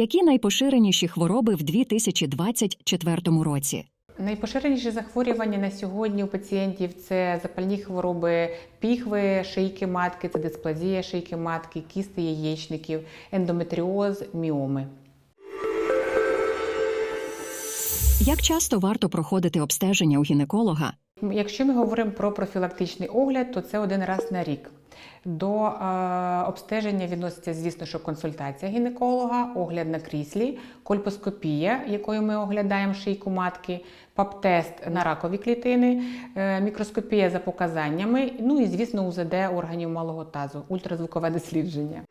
Які найпоширеніші хвороби в 2024 році? Найпоширеніші захворювання на сьогодні у пацієнтів це запальні хвороби піхви, шийки матки, це дисплазія шийки матки, кісти яєчників, ендометріоз, міоми. Як часто варто проходити обстеження у гінеколога? Якщо ми говоримо про профілактичний огляд, то це один раз на рік. До е, обстеження відноситься, звісно, що консультація гінеколога, огляд на кріслі, кольпоскопія, якою ми оглядаємо шийку матки, ПАП-тест на ракові клітини, е, мікроскопія за показаннями, ну і, звісно, УЗД органів малого тазу, ультразвукове дослідження.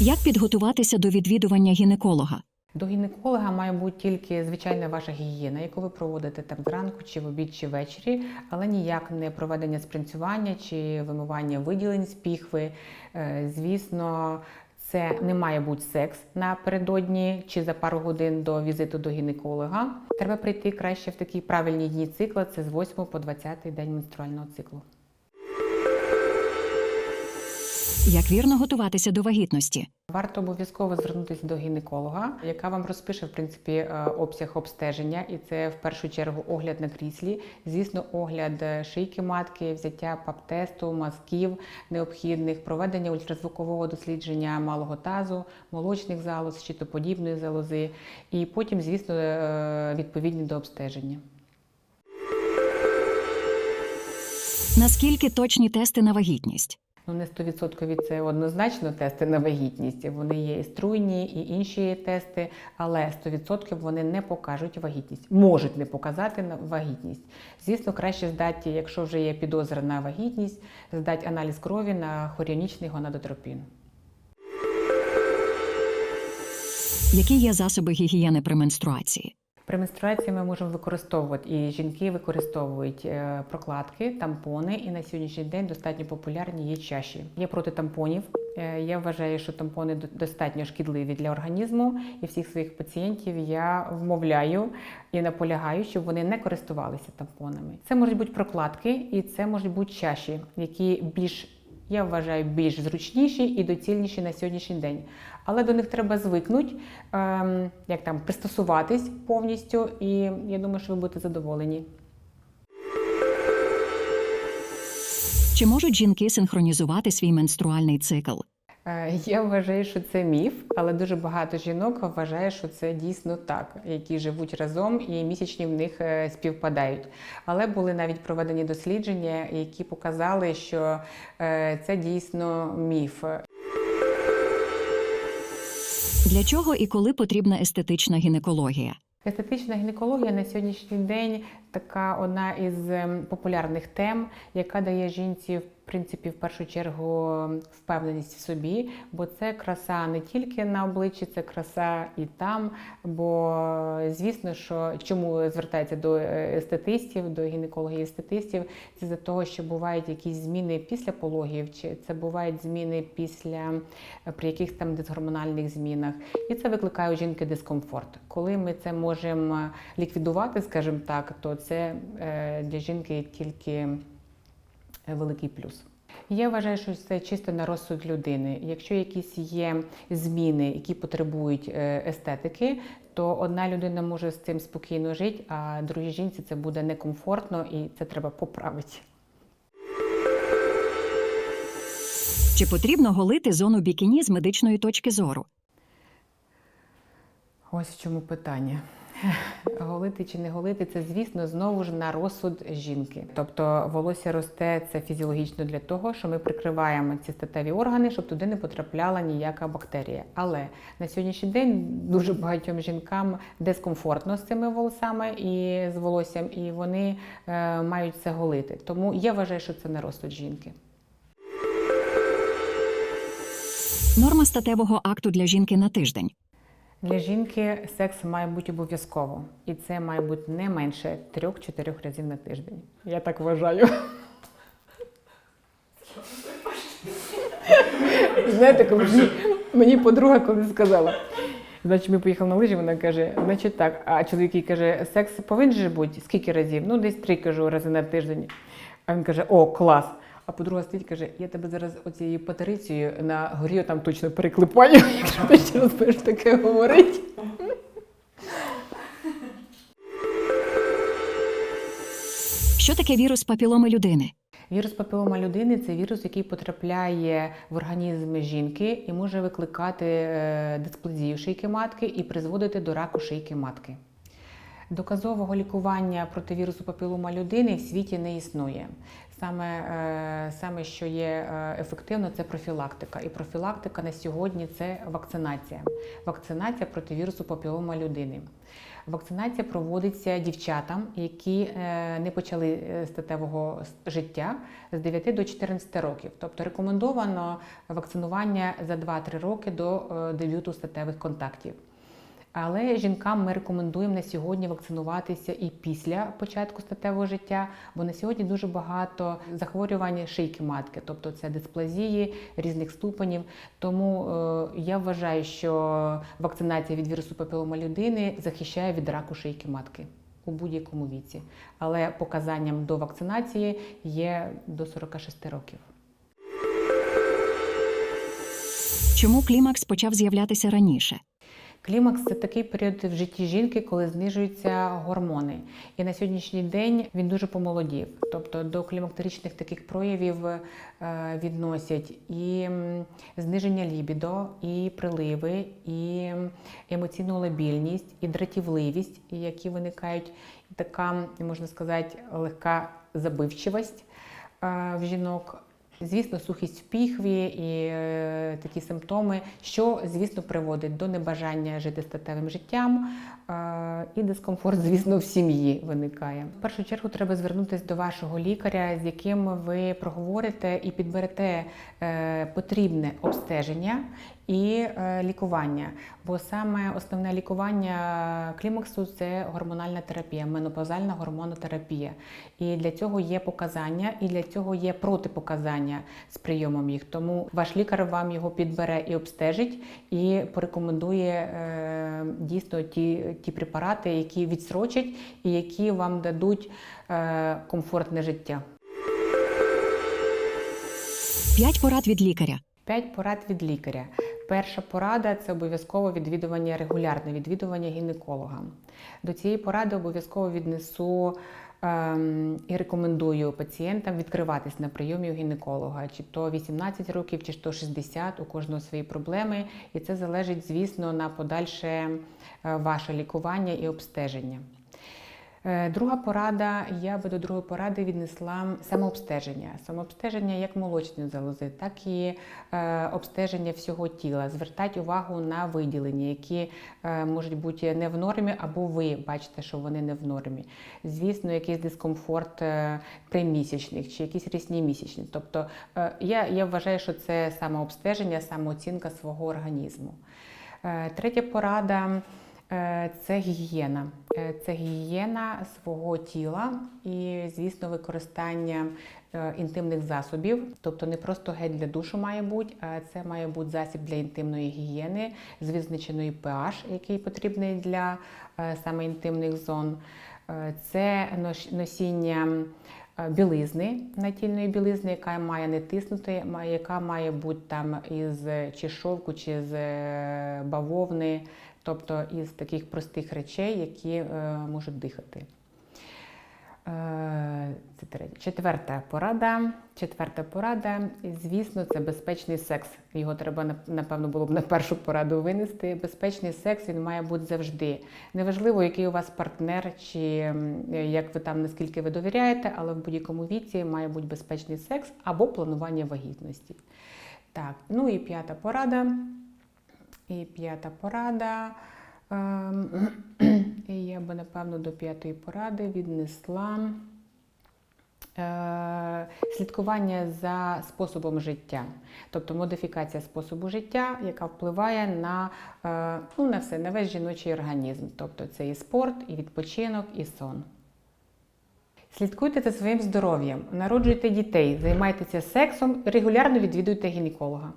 Як підготуватися до відвідування гінеколога? До гінеколога має бути тільки звичайна ваша гігієна, яку ви проводите там зранку, чи в обід, чи ввечері, але ніяк не проведення спринцювання чи вимивання виділень з піхви. Е, Звісно, це не має бути секс напередодні чи за пару годин до візиту до гінеколога. Треба прийти краще в такі правильні дні цикла. Це з 8 по 20 день менструального циклу. Як вірно готуватися до вагітності? Варто обов'язково звернутися до гінеколога, яка вам розпише в принципі е, обсяг обстеження, і це в першу чергу огляд на кріслі. Звісно, огляд е, шийки матки, взяття пап-тесту, мазків необхідних, проведення ультразвукового дослідження малого тазу, молочних залоз, щитоподібної залози, і потім, звісно, е, відповідні до обстеження. Наскільки точні тести на вагітність? Ну, не 100% це однозначно тести на вагітність. Вони є і струйні, і інші тести, але 100% вони не покажуть вагітність, можуть не показати вагітність. Звісно, краще здати, якщо вже є підозра на вагітність, здати аналіз крові на хоріонічний гонадотропін. Які є засоби гігієни при менструації? При менструації ми можемо використовувати, і жінки використовують е, прокладки, тампони, і на сьогоднішній день достатньо популярні є чаші. Є проти тампонів. Е, Я вважаю, що тампони достатньо шкідливі для організму, і всіх своїх пацієнтів я вмовляю і наполягаю, щоб вони не користувалися тампонами. Це можуть бути прокладки, і це можуть бути чаші, які більш я вважаю більш зручніші і доцільніші на сьогоднішній день. Але до них треба звикнути, ем, як там пристосуватись повністю, і я думаю, що ви будете задоволені. Чи можуть жінки синхронізувати свій менструальний цикл? Е, Я вважаю, що це міф, але дуже багато жінок вважає, що це дійсно так, які живуть разом і місячні в них е, співпадають. Але були навіть проведені дослідження, які показали, що е, це дійсно міф. Для чого і коли потрібна естетична гінекологія? Естетична гінекологія на сьогоднішній день така одна із ем, популярних тем, яка дає жінці в принципі в першу чергу ем, впевненість в собі, бо це краса не тільки на обличчі, це краса і там. Бо е, звісно, що чому звертається до е, естетистів, до гінекологів естетистів, це за того, що бувають якісь зміни після пологів, чи це бувають зміни після е, при якихось там дисгормональних змінах, і це викликає у жінки дискомфорт. Коли ми це можемо ліквідувати, скажімо так, то це е, для жінки тільки е, великий плюс. Я вважаю, що це чисто на розсуд людини. Якщо якісь є зміни, які потребують е, естетики, то одна людина може з цим спокійно жити, а другій жінці це буде некомфортно і це треба поправити. Чи потрібно голити зону бікіні з медичної точки зору? Ось в чому питання. Голити чи не голити, це, звісно, знову ж на розсуд жінки. Тобто волосся росте це фізіологічно для того, що ми прикриваємо ці статеві органи, щоб туди не потрапляла ніяка бактерія. Але на сьогоднішній день дуже багатьом жінкам дискомфортно з цими волосами і з волоссям, і вони е, мають це голити. Тому я вважаю, що це на розсуд жінки. Норма статевого акту для жінки на тиждень. Для жінки секс має бути обов'язково, і це має бути не менше трьох-чотирьох разів на тиждень. Я так вважаю. Знаєте, коли мені, мені подруга коли сказала. Значить, ми поїхали на лижі, вона каже, значить так, а чоловік їй каже, секс повинен же бути скільки разів? Ну, десь три кажу рази на тиждень. А він каже: О, клас! А подруга стоїть каже: я тебе зараз оцією патерицією на горі там точно переклепаю, якщо ти ще раз будеш таке говорити. Що таке вірус папіломи людини? Вірус папілома людини це вірус, який потрапляє в організм жінки і може викликати е, дисплазію шийки матки і призводити до раку шийки матки. Доказового лікування проти вірусу папілома людини в світі не існує. Саме, е, саме що є е, ефективно, це профілактика. І профілактика на сьогодні це вакцинація. Вакцинація проти вірусу папілома людини. Вакцинація проводиться дівчатам, які е, не почали статевого життя з 9 до 14 років. Тобто рекомендовано вакцинування за 2-3 роки до дебюту статевих контактів. Але жінкам ми рекомендуємо на сьогодні вакцинуватися і після початку статевого життя, бо на сьогодні дуже багато захворювань шийки матки, тобто це дисплазії різних ступенів. Тому е, я вважаю, що вакцинація від вірусу папілома людини захищає від раку шийки матки у будь-якому віці. Але показанням до вакцинації є до 46 років. Чому клімакс почав з'являтися раніше? Клімакс це такий період в житті жінки, коли знижуються гормони. І на сьогоднішній день він дуже помолодів. Тобто до клімактеричних таких проявів е, відносять і зниження лібідо, і приливи, і емоційну лабільність, і дратівливість, які виникають, така, можна сказати, легка забивчивість е, в жінок. Звісно, сухість в піхві і е, такі симптоми, що, звісно, приводить до небажання жити статевим життям, е, і дискомфорт, звісно, в сім'ї виникає. В першу чергу треба звернутися до вашого лікаря, з яким ви проговорите і підберете е, потрібне обстеження і е, лікування. Бо саме основне лікування клімаксу це гормональна терапія, менопаузальна гормонотерапія. І для цього є показання, і для цього є протипоказання з прийомом їх. Тому ваш лікар вам його підбере і обстежить, і порекомендує е, дійсно ті, ті препарати, які відсрочать і які вам дадуть е, комфортне життя. П'ять порад від лікаря. П'ять порад від лікаря. Перша порада це обов'язково відвідування регулярне відвідування гінеколога. До цієї поради обов'язково віднесу ем, і рекомендую пацієнтам відкриватись на прийомі у гінеколога, чи то 18 років, чи то 60, у кожного свої проблеми. І це залежить, звісно, на подальше е, ваше лікування і обстеження. Е, Друга порада, я би до другої поради віднесла самообстеження. Самообстеження як молочної залози, так і е, обстеження всього тіла. Звертати увагу на виділення, які е, можуть бути не в нормі, або ви бачите, що вони не в нормі. Звісно, якийсь дискомфорт тримісячних чи якісь рісні місячні. Тобто я, я вважаю, що це самообстеження, самооцінка свого організму. Третя порада. Е, Це гігієна. Е, Це гігієна свого тіла і, звісно, використання е, інтимних засобів. Тобто не просто гель для душу має бути, а це має бути засіб для інтимної гігієни з визначеною pH, який потрібний для саме інтимних зон. Це носіння білизни, натільної білизни, яка має не тиснути, яка має бути там із чи шовку, чи з бавовни, тобто із таких простих речей, які е, можуть дихати. Е. Четверта порада. Четверта порада, звісно, це безпечний секс. Його треба напевно було б на першу пораду винести. Безпечний секс він має бути завжди. Неважливо, який у вас партнер, чи як ви там наскільки ви довіряєте, але в будь-якому віці має бути безпечний секс або планування вагітності. Так, ну і п'ята порада. І п'ята порада. Ем, І я би, напевно, до п'ятої поради віднесла е, слідкування за способом життя, тобто модифікація способу життя, яка впливає на, е, ну, на все, на весь жіночий організм. Тобто це і спорт, і відпочинок, і сон. Слідкуйте за своїм здоров'ям, народжуйте дітей, займайтеся сексом, регулярно відвідуйте гінеколога.